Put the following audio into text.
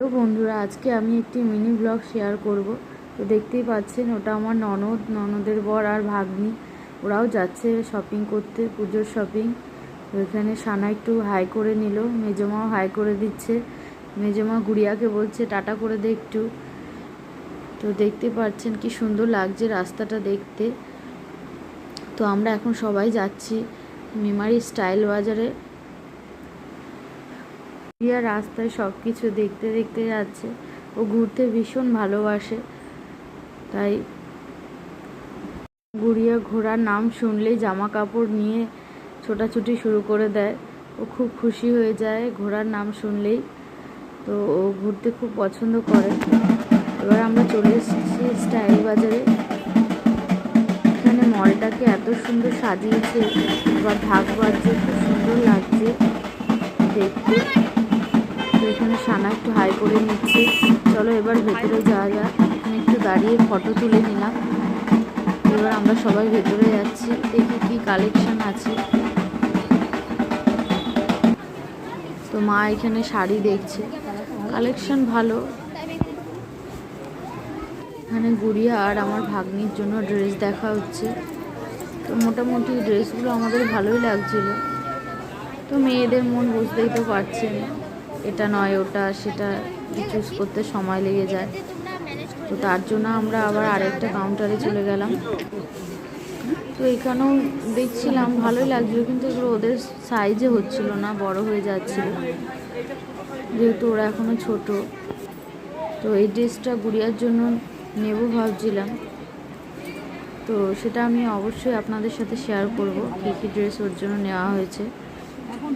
তো বন্ধুরা, আজকে আমি একটি মিনি ব্লগ শেয়ার করব। তো দেখতেই পাচ্ছেন, ওটা আমার ননদ, ননদের বর আর ভাগ্নি। ওরাও যাচ্ছে শপিং করতে, পুজোর শপিং তো এখানে সানা একটু হাই করে নিল, মেজমাও হাই করে দিচ্ছে। মেজমা গুড়িয়াকে বলছে, টাটা করে দে একটু। তো দেখতে পাচ্ছেন কি সুন্দর লাগছে রাস্তাটা দেখতে। তো আমরা এখন সবাই যাচ্ছি মেমারি স্টাইল বাজারে। গুড়িয়া রাস্তায় সব কিছু দেখতে দেখতে যাচ্ছে। ও ঘুরতে ভীষণ ভালোবাসে। তাই গুড়িয়া ঘোড়ার নাম শুনলেই জামা কাপড় নিয়ে ছোটাছুটি শুরু করে দেয়। ও খুব খুশি হয়ে যায় ঘোড়ার নাম শুনলেই। তো ও ঘুরতে খুব পছন্দ করে। এবার আমরা চলে এসেছি স্টাইল বাজারে। এখানে মলটাকে এত সুন্দর সাজিয়েছে। আবার ঢাক বাজছে, খুব সুন্দর লাগছে। দেখতে। এখানে সানা একটু হাই করে নিচ্ছে। চলো এবার ভেতরে যাওয়া যাক। এখানে একটু দাঁড়িয়ে ফটো তুলে নিলাম। এবার আমরা সবাই ভেতরে যাচ্ছি। দেখি কি কালেকশন আছে। তো মা এখানে শাড়ি দেখছে। কালেকশন ভালো। এখানে গুড়িয়া আর আমার ভাগ্নির জন্য ড্রেস দেখা হচ্ছে। তো মোটামুটি ড্রেসগুলো আমাদের ভালোই লাগছিল। তো মেয়েদের মন বুঝতেই তো পারছেন। এটা নয়, ওটা সেটা চুজ করতে সময় লেগে যায়। তো তার জন্য আমরা আবার আরেকটা কাউন্টারে চলে গেলাম। তো এখানেও দেখছিলাম, ভালোই লাগছিল, কিন্তু এগুলো ওদের সাইজে হচ্ছিল না, বড় হয়ে যাচ্ছিল। যেহেতু ওরা এখনও ছোট। তো এই ড্রেসটা গুড়িয়ার জন্য নেব ভাবছিলাম। তো সেটা আমি অবশ্যই আপনাদের সাথে শেয়ার করব, কী কী ড্রেস ওর জন্য নেওয়া হয়েছে। এখন